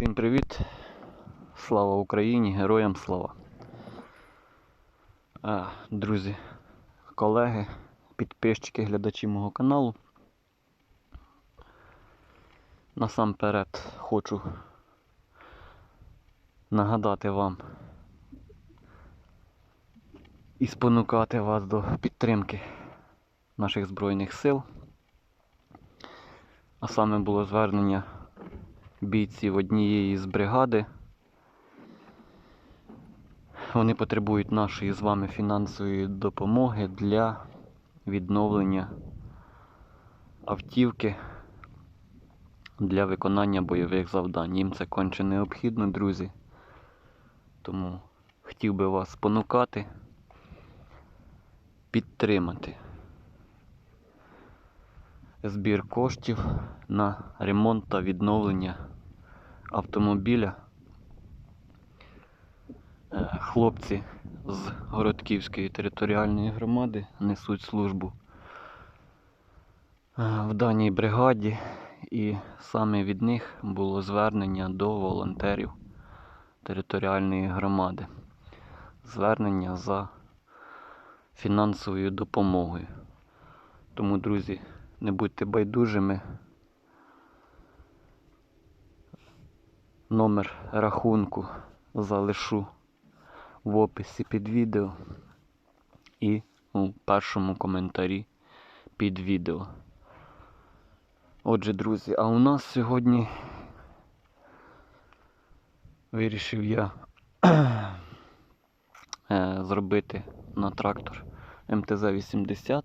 Всім привіт! Слава Україні! Героям слава! А, друзі, колеги, підписчики, глядачі мого каналу. Насамперед хочу нагадати вам і спонукати вас до підтримки наших Збройних сил. А саме було звернення бійців однієї з бригади. Вони потребують нашої з вами фінансової допомоги для відновлення автівки для виконання бойових завдань. Їм це конче необхідно, друзі. Тому хотів би вас спонукати, підтримати збір коштів на ремонт та відновлення автомобіля. Е, Хлопці з Городківської територіальної громади несуть службу е, в даній бригаді, і саме від них було звернення до волонтерів територіальної громади. Звернення за фінансовою допомогою. Тому, друзі, не будьте байдужими. Номер рахунку залишу в описі під відео і у першому коментарі під відео. Отже, друзі, а у нас сьогодні вирішив я е, зробити на трактор МТЗ-80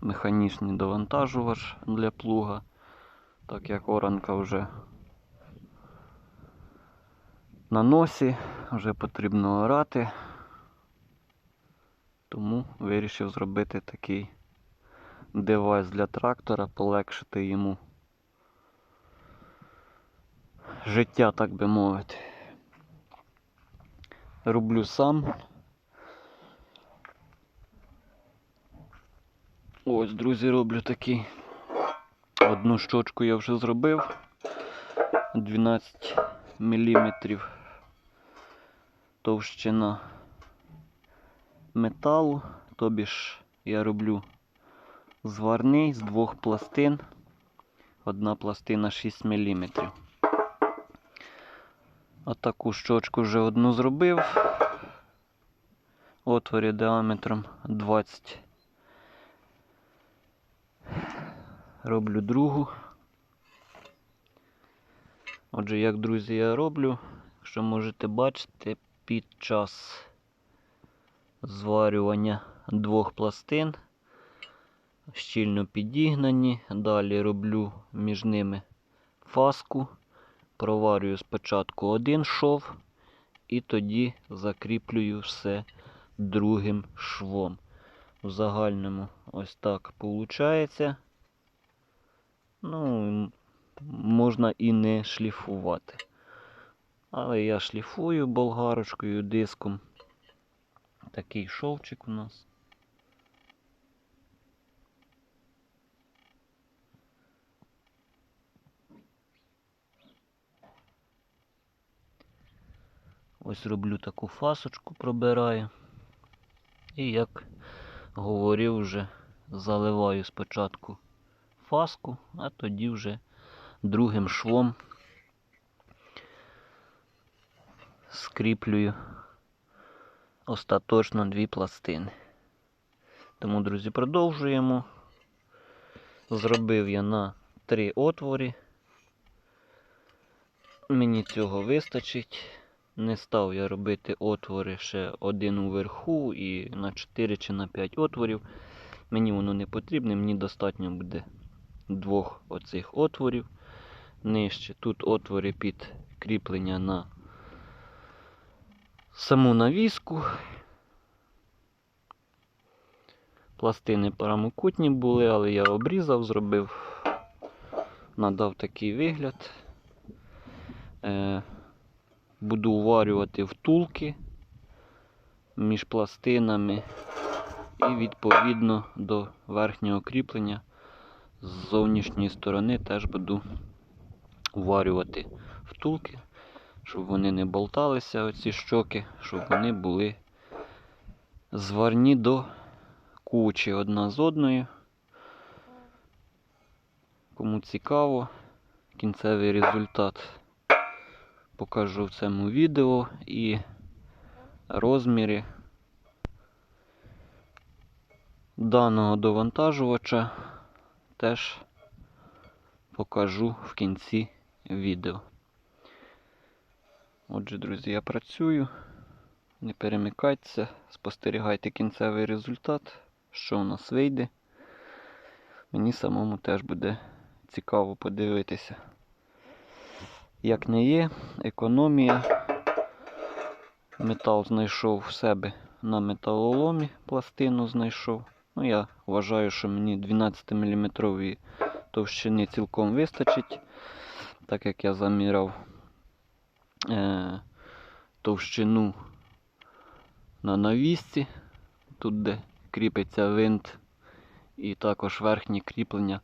механічний довантажувач для плуга, так як оранка вже на носі, вже потрібно орати, тому вирішив зробити такий девайс для трактора, полегшити йому життя, так би мовити. Роблю сам. Ось, друзі, роблю такий. Одну щочку я вже зробив. 12 мм товщина металу. Тобі ж я роблю зварний з двох пластин. Одна пластина 6 мм. А таку щочку вже одну зробив. Отворі діаметром 20 роблю другу. Отже, як, друзі, я роблю, якщо можете бачити, під час зварювання двох пластин щільно підігнані. Далі роблю між ними фаску, проварюю спочатку один шов і тоді закріплюю все другим швом. В загальному ось так виходить. Ну, можна і не шліфувати. Але я шліфую болгарочкою, диском. Такий шовчик у нас. Ось роблю таку фасочку, пробираю. І як говорив вже, заливаю спочатку фаску, а тоді вже другим швом скріплюю остаточно дві пластини. Тому, друзі, продовжуємо. Зробив я на три отвори. Мені цього вистачить. Не став я робити отвори ще один уверху і на 4 чи на 5 отворів. Мені воно не потрібне, мені достатньо буде двох оцих отворів. Нижче тут отвори під кріплення на саму навіску. Пластини прямокутні були, але я обрізав, зробив, надав такий вигляд. Е, Буду уварювати втулки між пластинами і відповідно до верхнього кріплення з зовнішньої сторони теж буду уварювати втулки. Щоб вони не болталися, оці щоки, щоб вони були зварні до кучі одна з одною. Кому цікаво, кінцевий результат покажу в цьому відео і розміри даного довантажувача теж покажу в кінці відео. Отже, друзі, я працюю. Не перемикайтеся, спостерігайте кінцевий результат, що у нас вийде. Мені самому теж буде цікаво подивитися. Як не є, економія. Метал знайшов в себе на металоломі, пластину знайшов. Ну, я вважаю, що мені 12 мм товщини цілком вистачить, так як я заміряв е, товщину на навісці, тут де кріпиться винт і також верхнє кріплення,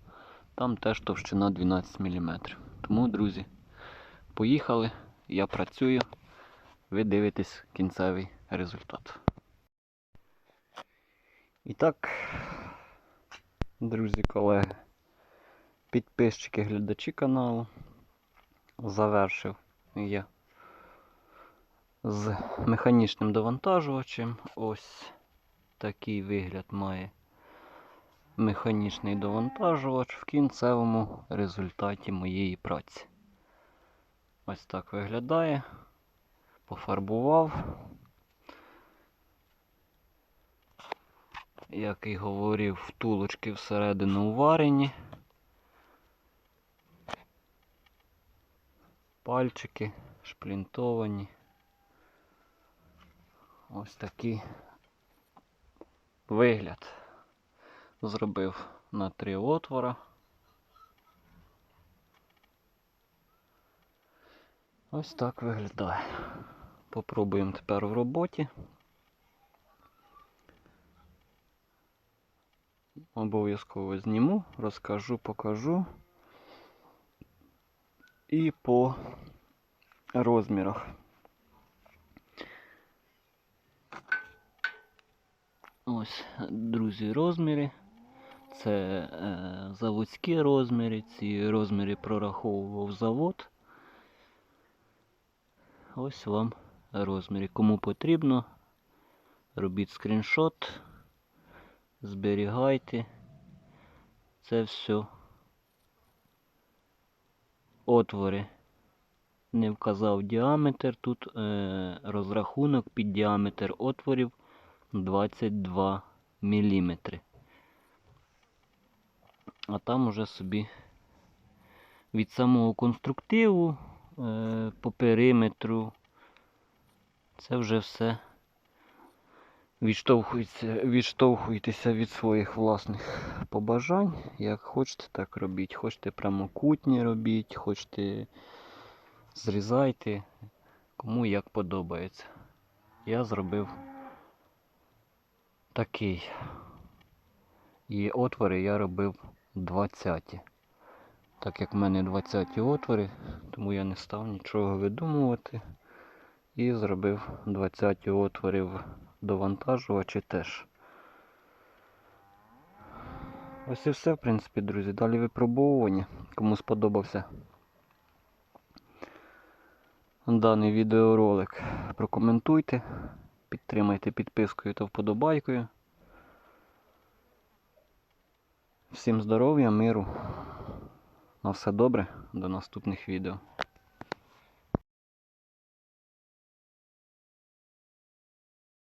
там теж товщина 12 мм. Тому, друзі, поїхали, я працюю, ви дивитесь кінцевий результат. І так, друзі, колеги, підписчики, глядачі каналу, завершив я з механічним довантажувачем. Ось такий вигляд має механічний довантажувач в кінцевому результаті моєї праці. Ось так виглядає. Пофарбував. Як і говорив, втулочки всередину уварені. Пальчики шплінтовані. Ось такий вигляд. Зробив на три отвора. Ось так виглядає. Попробуємо тепер в роботі. Обов'язково зніму, розкажу, покажу. І по розмірах. Ось, друзі, розміри. Це е, заводські розміри, ці розміри прораховував завод. Ось вам розміри. Кому потрібно, робіть скріншот, зберігайте. Це все отвори. Не вказав діаметр. Тут е, розрахунок під діаметр отворів 22 мм. А там уже собі від самого конструктиву е, по периметру це вже все відштовхуйтеся від своїх власних побажань. Як хочете, так робіть. Хочете прямокутні робіть, хочете зрізайте, кому як подобається. Я зробив такий. І отвори я робив 20. Так як в мене 20 отвори, тому я не став нічого видумувати. І зробив 20 отвори в довантажувачі теж. Ось і все, в принципі, друзі. Далі випробовування. Кому сподобався даний відеоролик, прокоментуйте, підтримайте підпискою та вподобайкою. Всім здоров'я, миру. На все добре, до наступних відео.